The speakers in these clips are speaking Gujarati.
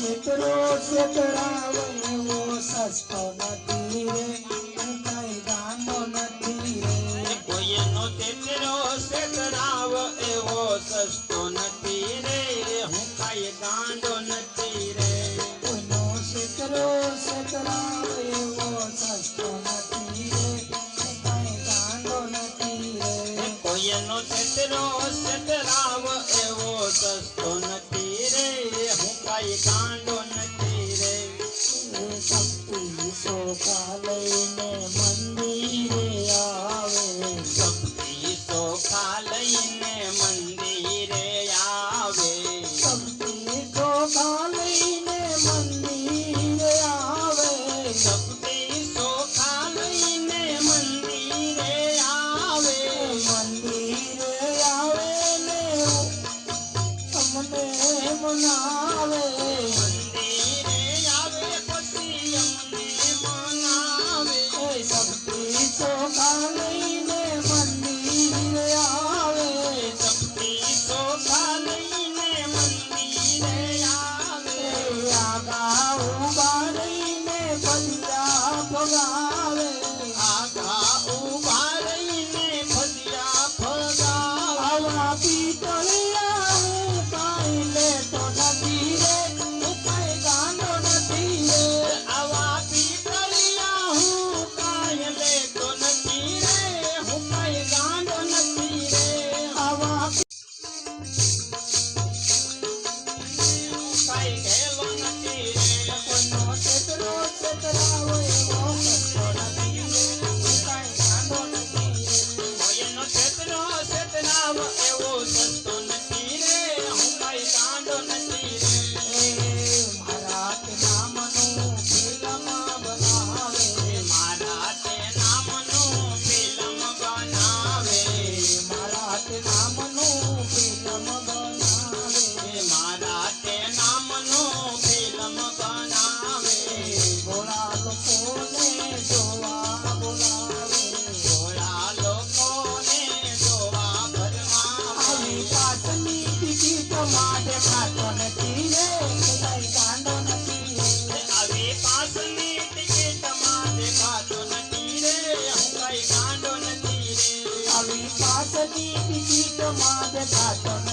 મિત્રો શેતરાવનો સસ્તો નથી રે. કઈ ગામો નથી રે. કોઈનો તેતરો શેતરાવ એવો સસ્તો નથી રે. હું કઈ ગાંડો નથી રે. કોઈનો શેતરો શેતરાવ એવો સસ્તો નથી રે. કઈ ગાંડો નથી રે. કોઈનો તેતરો kali पाता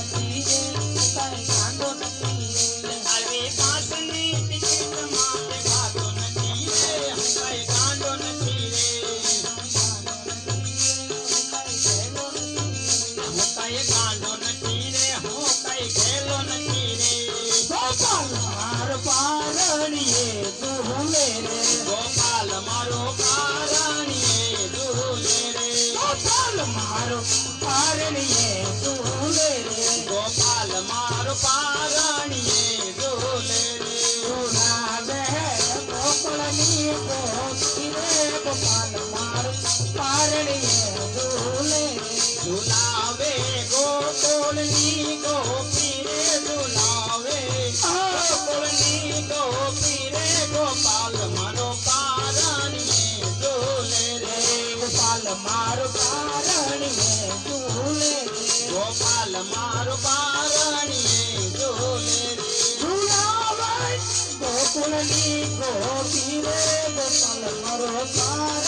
ગોપી રે ગોપાલ મારો સાર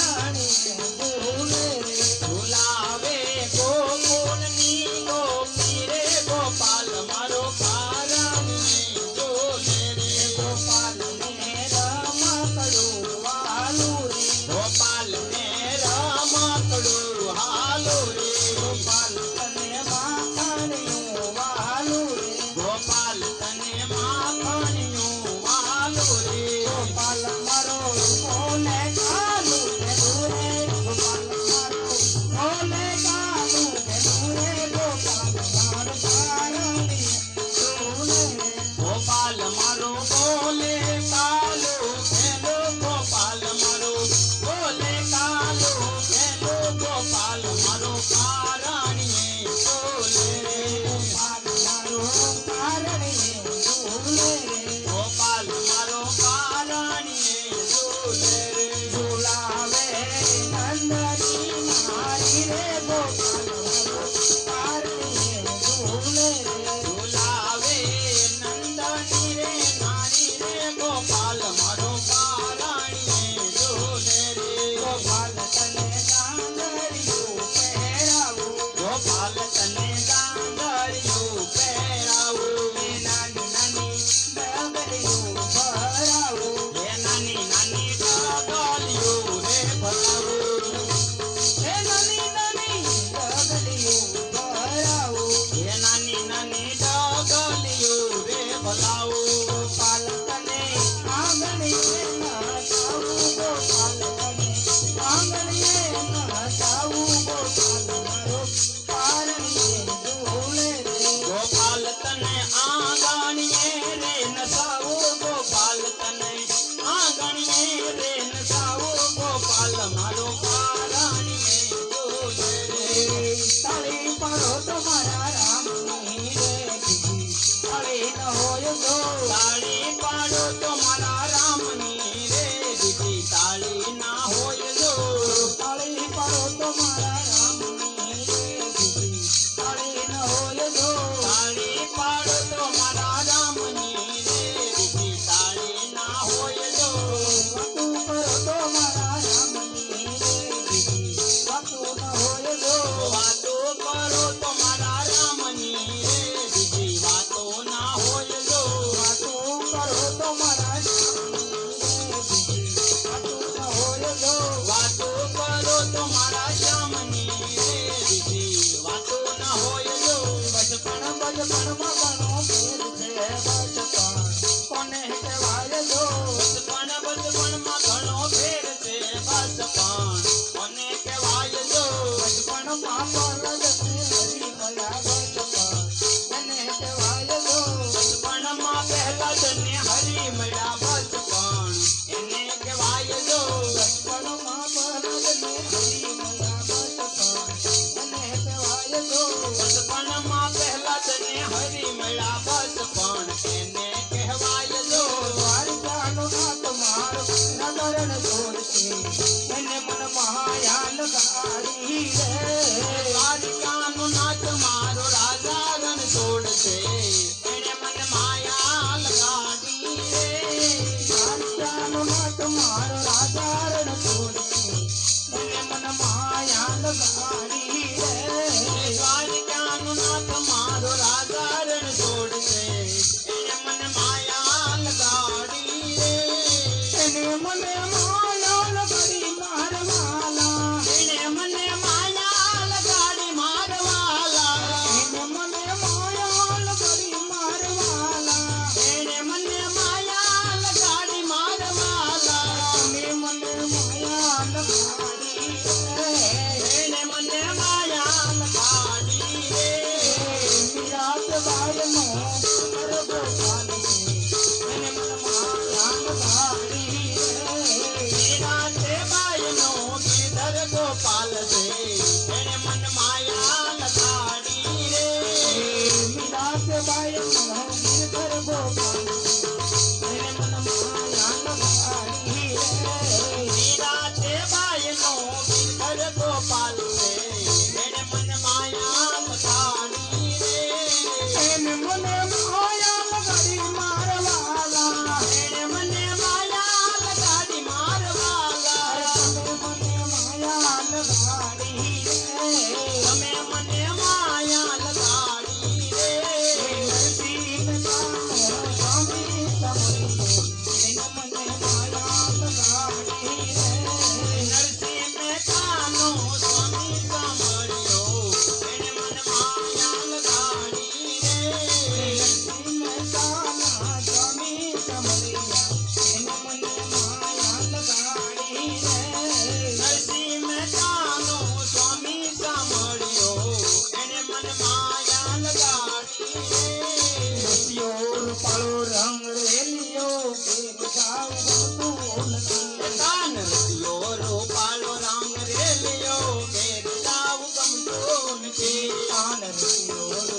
ಆನಂದಿಯೋರು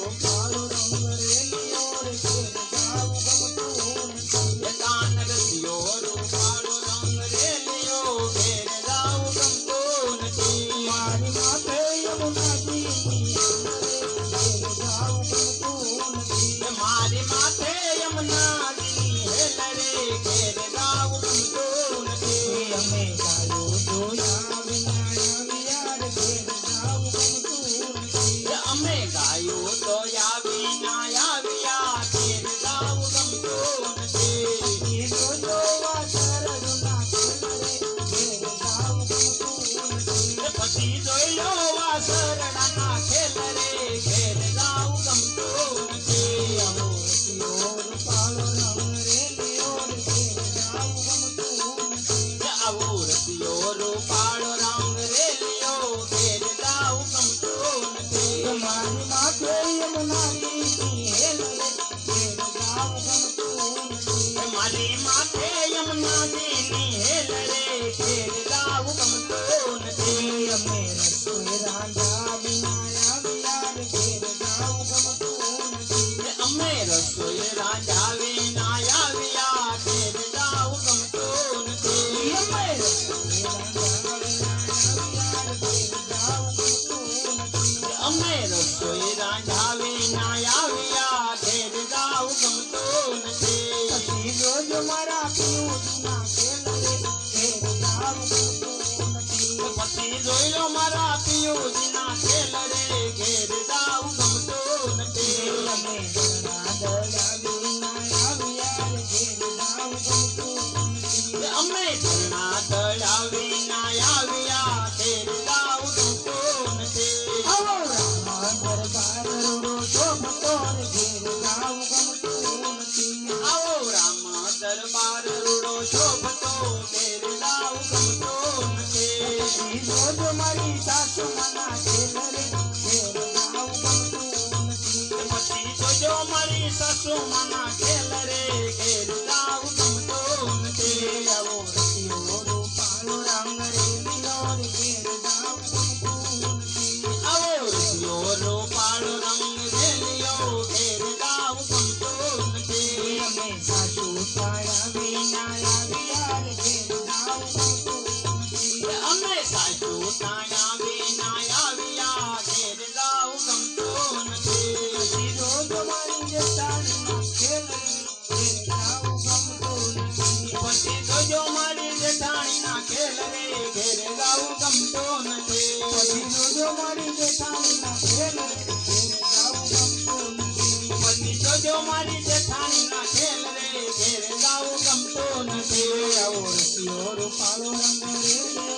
ગાવો ગમતો નથી આવો રસિયો રૂપાળો રંગ રે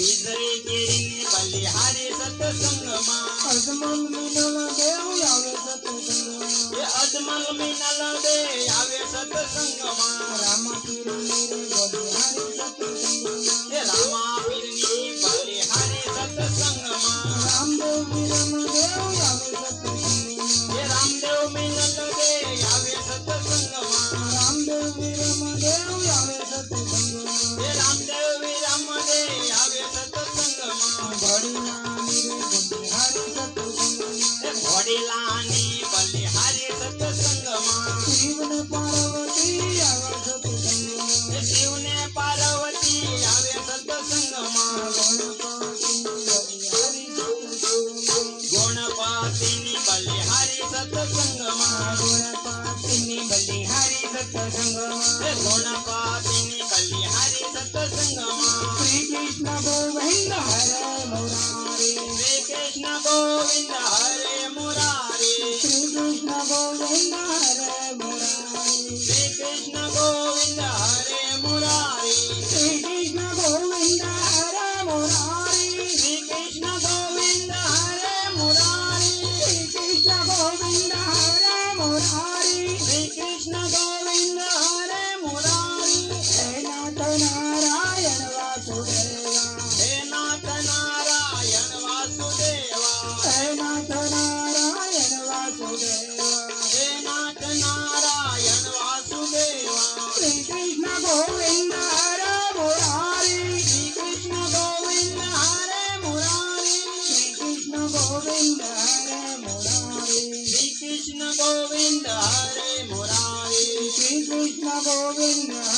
કરી જઈ કેરીને બલિહારે સતસંગમાં અજમલ મિનલ દેવ આવે સતસંગમાં અજમલ મિનલ દેવ આવે સતસંગમાં રામકી ಗೋವಿಂದ ಹರಿ Chicago arena.